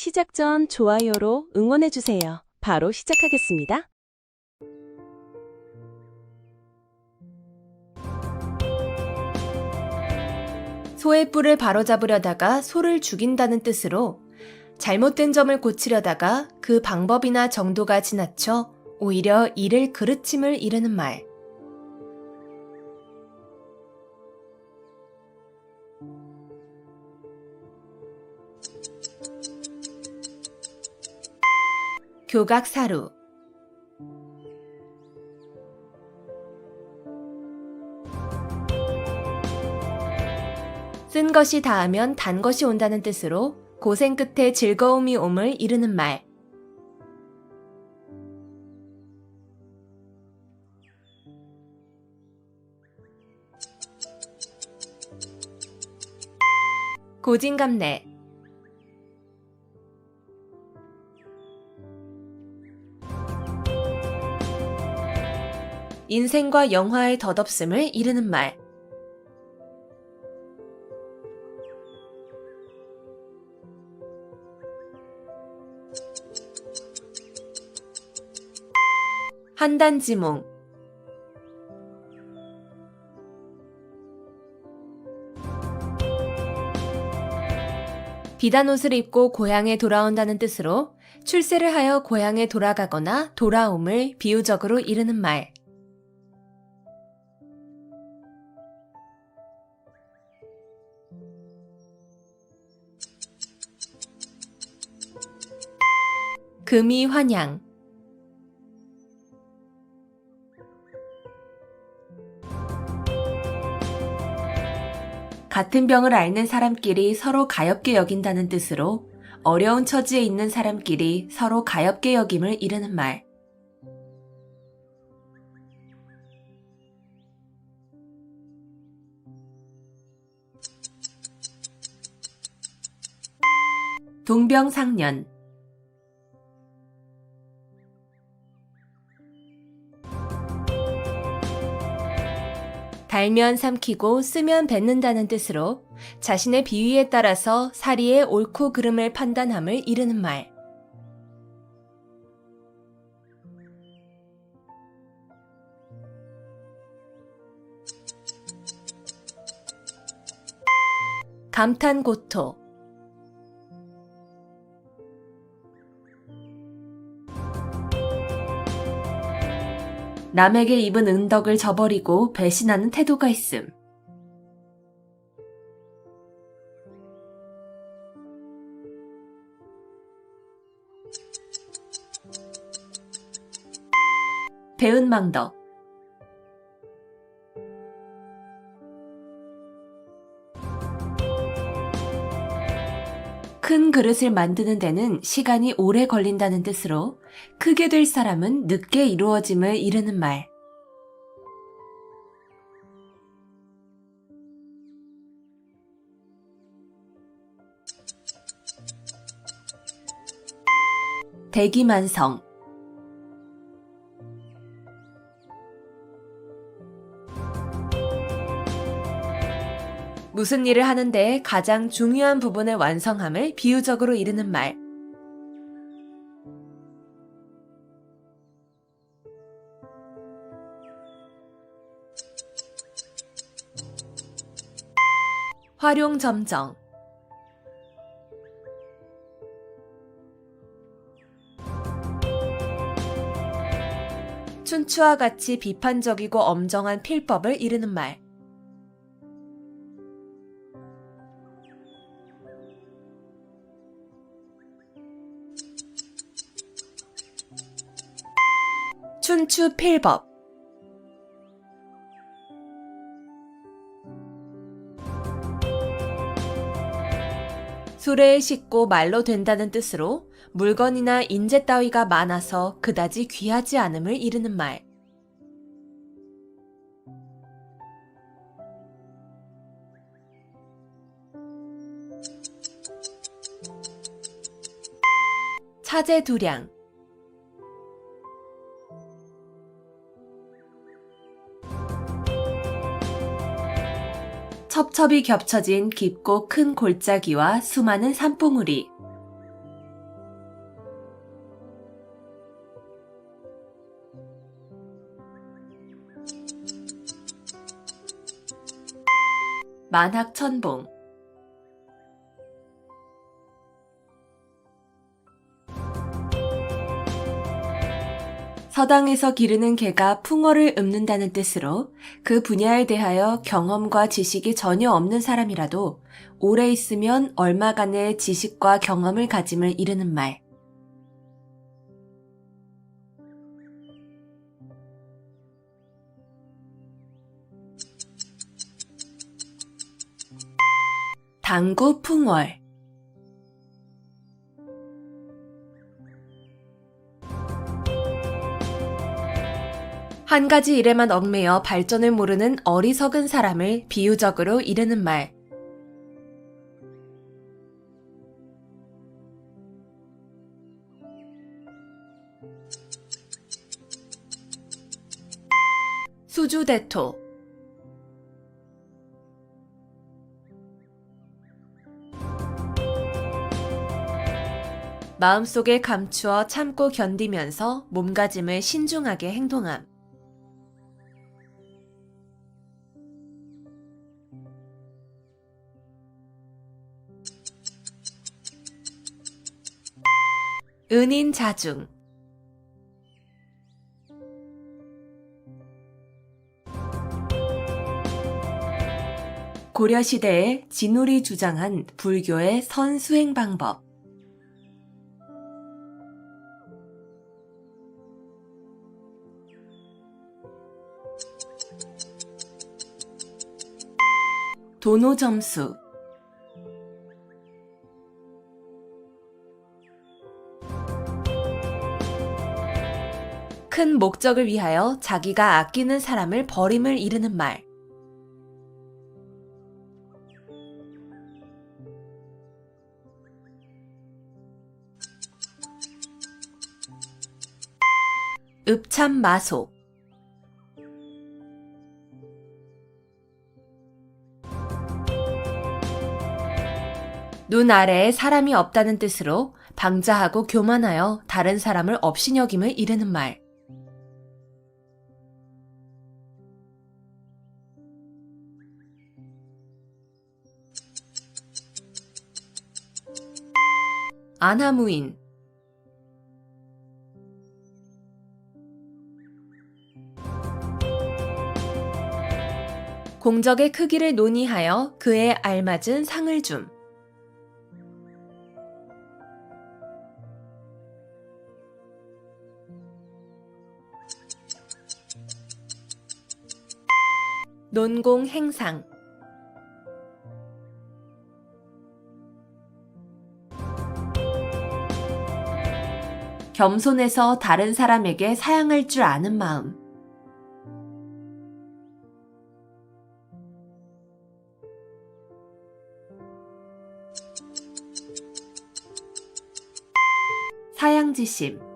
시작 전 좋아요로 응원해주세요. 바로 시작하겠습니다. 소의 뿔을 바로잡으려다가 소를 죽인다는 뜻으로 잘못된 점을 고치려다가 그 방법이나 정도가 지나쳐 오히려 이를 그르침을 이르는 말. 교각사루 쓴 것이 닿으면 단 것이 온다는 뜻으로 고생 끝에 즐거움이 옴을 이르는 말. 고진감래 인생과 영화의 덧없음을 이르는 말. 한단지몽 비단 옷을 입고 고향에 돌아온다는 뜻으로 출세를 하여 고향에 돌아가거나 돌아옴을 비유적으로 이르는 말. 금이 환양 같은 병을 앓는 사람끼리 서로 가엽게 여긴다는 뜻으로 어려운 처지에 있는 사람끼리 서로 가엽게 여김을 이르는 말. 동병상련 달면 삼키고 쓰면 뱉는다는 뜻으로 자신의 비위에 따라서 사리의 옳고 그름을 판단함을 이르는 말. 감탄고토 남에게 입은 은덕을 저버리고 배신하는 태도가 있음. 배은망덕 큰 그릇을 만드는 데는 시간이 오래 걸린다는 뜻으로 크게 될 사람은 늦게 이루어짐을 이르는 말. 대기만성 무슨 일을 하는데 가장 중요한 부분을 완성함을 비유적으로 이르는 말. 활용 점정 춘추와 같이 비판적이고 엄정한 필법을 이르는 말. 춘추 필법 수레에 싣고 말로 된다는 뜻으로 물건이나 인재 따위가 많아서 그다지 귀하지 않음을 이르는 말. 차제 두량 첩첩이 겹쳐진 깊고 큰 골짜기와 수많은 산봉우리. 만학천봉 서당에서 기르는 개가 풍어를 읊는다는 뜻으로 그 분야에 대하여 경험과 지식이 전혀 없는 사람이라도 오래 있으면 얼마간의 지식과 경험을 가짐을 이르는 말. 당구 풍월 한 가지 일에만 얽매여 발전을 모르는 어리석은 사람을 비유적으로 이르는 말. 수주대토 마음속에 감추어 참고 견디면서 몸가짐을 신중하게 행동함. 은인 자중. 고려시대에 진울이 주장한 불교의 선수행 방법. 도노 점수 큰 목적을 위하여 자기가 아끼는 사람을 버림을 이르는 말. 읍참 마속 눈 아래에 사람이 없다는 뜻으로 방자하고 교만하여 다른 사람을 업신여김을 이르는 말. 안하무인 공적의 크기를 논의하여 그에 알맞은 상을 줌. 논공 행상 겸손해서 다른 사람에게 사양할 줄 아는 마음. 사양지심